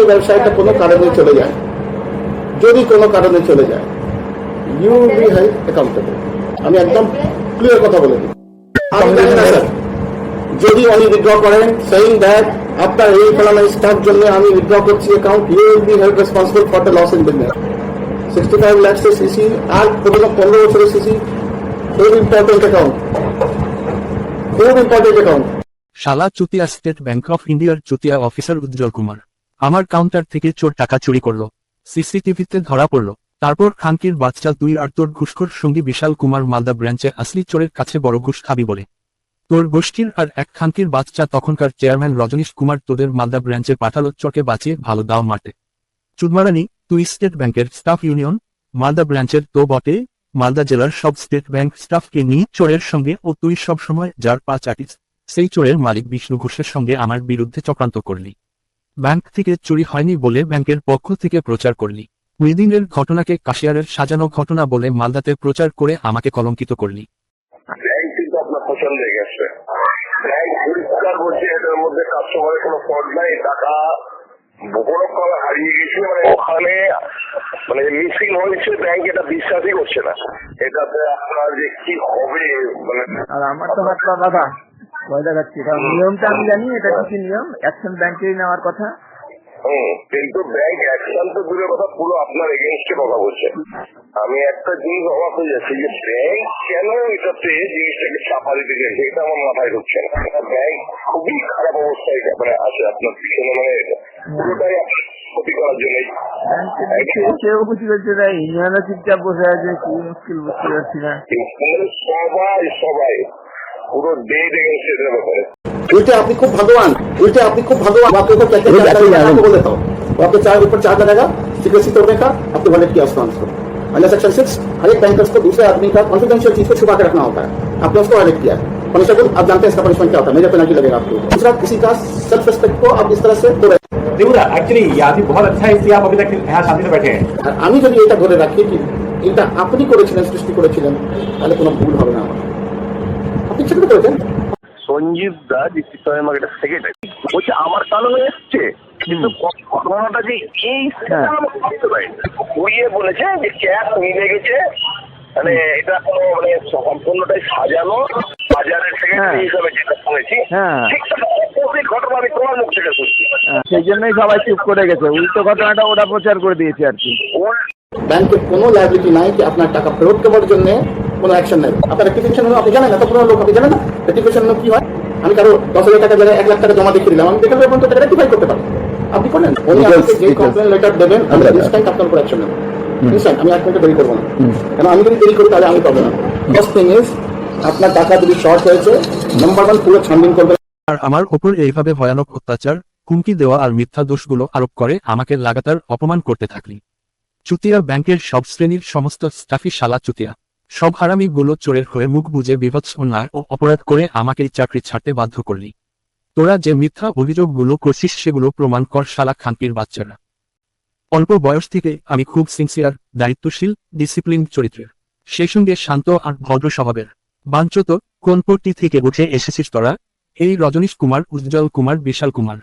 এই ব্যবসায়টা কোনো কারণে চলে যায়, যদি কোনো কারণে চলে যায় ইউ বি হেল্প অ্যাকাউন্টেবল আমি একদম ক্লিয়ার কথা বলে দিই। যদি উনি উইথড্র করেন সেইং দ্যাট আপনার এই ফলানা স্টাফ জন্য আমি উইথড্র করছি account you will be held responsible for the loss in business sixty five lakhs CC আর প্রথম পনেরো বছরের সিসি খুব ইম্পর্টেন্ট অ্যাকাউন্ট খুব ইম্পর্টেন্ট অ্যাকাউন্ট শালা চুতিয়া স্টেট ব্যাংক অফ ইন্ডিয়ার চুতিয়া অফিসার উজ্জ্বল কুমার। আমার কাউন্টার থেকে চোর টাকা চুরি করল। সিসিটিভিতে ধরা পড়ল। তারপর খানকির বাচ্চা তুই আর তোর ঘুষখোর সঙ্গী বিশাল কুমার মালদা ব্রাঞ্চে আসলি চোরের কাছে বড় ঘুষ খাবি বলে। তোর গোষ্ঠীর আর এক খানকির বাচ্চা তখনকার চেয়ারম্যান রজনীশ কুমার তোদের মালদা ব্রাঞ্চে পাঠালো চোরকে বাঁচিয়ে ভালো দাও মারতে চুদমারানি, তুই স্টেট ব্যাংকের স্টাফ ইউনিয়ন মালদা ব্রাঞ্চের তো বটে, মালদা জেলার সব স্টেট ব্যাংক স্টাফকে নিয়ে চোরের সঙ্গে ও তুই সব সময় যার পা চাটিস। সেই চোরের মালিক বিষ্ণু ঘোষের সঙ্গে আমার বিরুদ্ধে চক্রান্ত করলি। ব্যাংক থেকে চুরি হয়নি বলে ব্যাংকের পক্ষ থেকে প্রচার করলি। উইদিনের ঘটনাকে কাশিয়ারের সাজানো ঘটনা বলে মালদাতে প্রচার করে আমাকে কলঙ্কিত করলি। ব্যাংক কিন্তু আপনার পছন্দ হয়ে গেছে। ব্যাংক পরিষ্কার বলছে এটার মধ্যে কাস্টমারের কোনো ফল্ট নাই টাকা কোনো হারিয়ে গেছে মানে ওখানে মানে মিসিং হয়েছে ব্যাংক এটা বিশ্বাসই করছে না। এটাতে আপনার যে কি হবে মানে আর আমার তো বাঁধা। ভয় দেখাচ্ছি। কারণ নিয়মটা আমি জানি এটা কি নিয়ম? অ্যাকশন ব্যাংকেই নেওয়ার কথা। কিন্তু ব্যাংক অ্যাকশন তো দূরের কথা পুরো আপনার এগেনস্টে কথা বলছে। আমি একটা জিনিস অবাক হয়ে যাচ্ছি যে ব্যাংক কেন এটাতে জিনিসটাকে চাপা দিতে গেছে? এটা আমার মাথায় ঢুকছে না। ব্যাংক খুবই খারাপ অবস্থায় মানে আছে আপনার পিছনে মানে পুরোটাই আপনার ক্ষতি করার জন্যই। কেউ বুঝতে পারছে না ইউনিয়নও চুপচাপ বসে আছে কি মুশকিল বুঝতে পারছি না। সবাই সবাই। পুরো ডেট এগেনস্ট এটার ব্যাপারে उल्टे आपने खूब भगवान उल्टे आपने खूब भगवान आपके ऊपर क्या क्या क्या क्या आपको बोल देता हूँ वो आपके चार ऊपर चार्ज लगेगा सिक्रेसी तोड़ने का आपके वॉलेट की आस्तांस को अंडर सेक्शन सिक्स हर एक बैंकर्स को दूसरे आदमी का कॉन्फिडेंशियल चीज को छुपा के रखना होता है आपने उसको वायलेट किया है पनिशेबल आप जानते हैं इसका पनिशमेंट क्या होता है मेजर पेनल्टी लगेगा आपको दूसरा किसी का सेल्फ रेस्पेक्ट को आप इस तरह से तोड़े देखो ना एक्चुअली ये आदमी बहुत अच्छा है इसलिए आप अभी तक यहाँ शांति से बैठे हैं আর আমি যদি এটা ধরে রাখি কি এটা আপনি করেছিলেন সৃষ্টি করেছিলেন তাহলে কোনো ভুল হবে না আমার সেটা করেছেন? সঞ্জীব দা ডিস্ট্রিক্ট স্টোরের মার্কেটের সেক্রেটারি বলছে আমার কারণে এসছে কিন্তু ঘটনাটা যে এই সেটা হ্যাঁ। বলেছে যে ক্যাশ মিলে গেছে। মানে এটা কোনো মানে সম্পূর্ণটাই সাজানো। বাজারের হ্যাঁ। সেক্রেটারি হিসাবে যেটা শুনেছি হ্যাঁ। ঠিক ঘটনা আমি তোমার মুখ থেকে শুনছি। হ্যাঁ, সেই জন্যই সবাই চুপ করে গেছে। উল্টো ঘটনাটা ওরা প্রচার করে দিয়েছে আর কি। ব্যাংকের কোনো লাইবিলিটি নাই যে আপনার টাকা ফেরত দেওয়ার জন্য। কোনো অ্যাকশন আপনার রেক্টিফিকেশন হলো আপনি জানেন এত পুরো লোক আপনি জানেন না রেক্টিফিকেশন কি হয়? আমি কারও দশ হাজার টাকা জায়গায় এক লাখ টাকা জমা দেখিয়ে দিলাম আমি দেখে দেবো টাকা রেক্টিফাই করতে পারি। আপনি করেন উনি আপনাকে যে কমপ্লেন লেটার দেবেন আমি ইনস্ট্যান্ট আপনার উপর অ্যাকশন নেব ইনস্ট্যান্ট আমি এক মিনিটে দেরি করব না। কেন আমি যদি দেরি করি তাহলে আমি পাবো না। ফার্স্ট থিং ইজ আপনার টাকা যদি শর্ট হয়েছে নাম্বার ওয়ান পুরো ছানবিন করবেন। আর আমার ওপর এইভাবে ভয়ানক অত্যাচার হুমকি দেওয়া আর মিথ্যা দোষগুলো আরোপ করে আমাকে লাগাতার অপমান করতে থাকলি। চুতিয়া ব্যাংকের সব শ্রেণির সমস্ত স্টাফি শালা চুতিয়া। সব হারামিগুলো চোরের হয়ে মুখ বুঝে বিভৎস অন্যায় ও অপরাধ করে আমাকে চাকরি ছাড়তে বাধ্য করলি। তোরা যে মিথ্যা অভিযোগগুলো করছিস সেগুলো প্রমাণ কর শালা খানকির বাচ্চারা। অল্প বয়স থেকে আমি খুব সিনসিয়ার দায়িত্বশীল ডিসিপ্লিন চরিত্রের। সেই সঙ্গে শান্ত আর ভদ্র স্বভাবের। বাঞ্ছত কোন পট্টি থেকে উঠে এসেছিস তোরা? এই রজনীশ কুমার, উজ্জ্বল কুমার, বিশাল কুমার।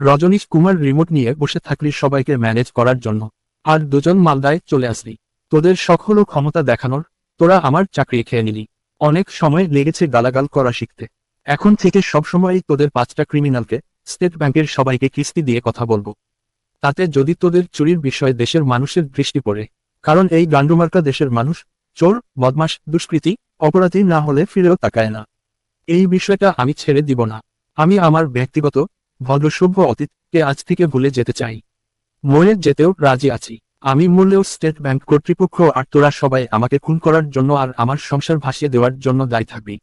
রজনীশ কুমার রিমোট নিয়ে বসে থাকলি সবাইকে ম্যানেজ করার জন্য। আর দুজন মালদায় চলে আসলি। তোদের সকল ক্ষমতা দেখানোর তোরা আমার চাকরি খেয়ে নিলি। অনেক সময় লেগেছে গালাগাল করা শিখতে। এখন থেকে সবসময়ই তোদের পাঁচটা ক্রিমিনালকে স্টেট ব্যাংকের সবাইকে কিস্তি দিয়ে কথা বলব। তাতে যদি তোদের চুরির বিষয়ে দেশের মানুষের দৃষ্টি পড়ে, কারণ এই গান্ডুমার্কা দেশের মানুষ চোর বদমাস দুষ্কৃতী, অপরাধী না হলে ফিরেও তাকায় না। এই বিষয়টা আমি ছেড়ে দিব না। আমি আমার ব্যক্তিগত, ভদ্রসভ্য অতীতকে আজ থেকে ভুলে যেতে চাই। মরে যেতেও রাজি আছি। আমি মূল্যেও স্টেট ব্যাংক কর্তৃপক্ষ আর তোরা সবাই আমাকে খুন করার জন্য আর আমার সংসার ভাসিয়ে দেওয়ার জন্য দায়ী থাকবি।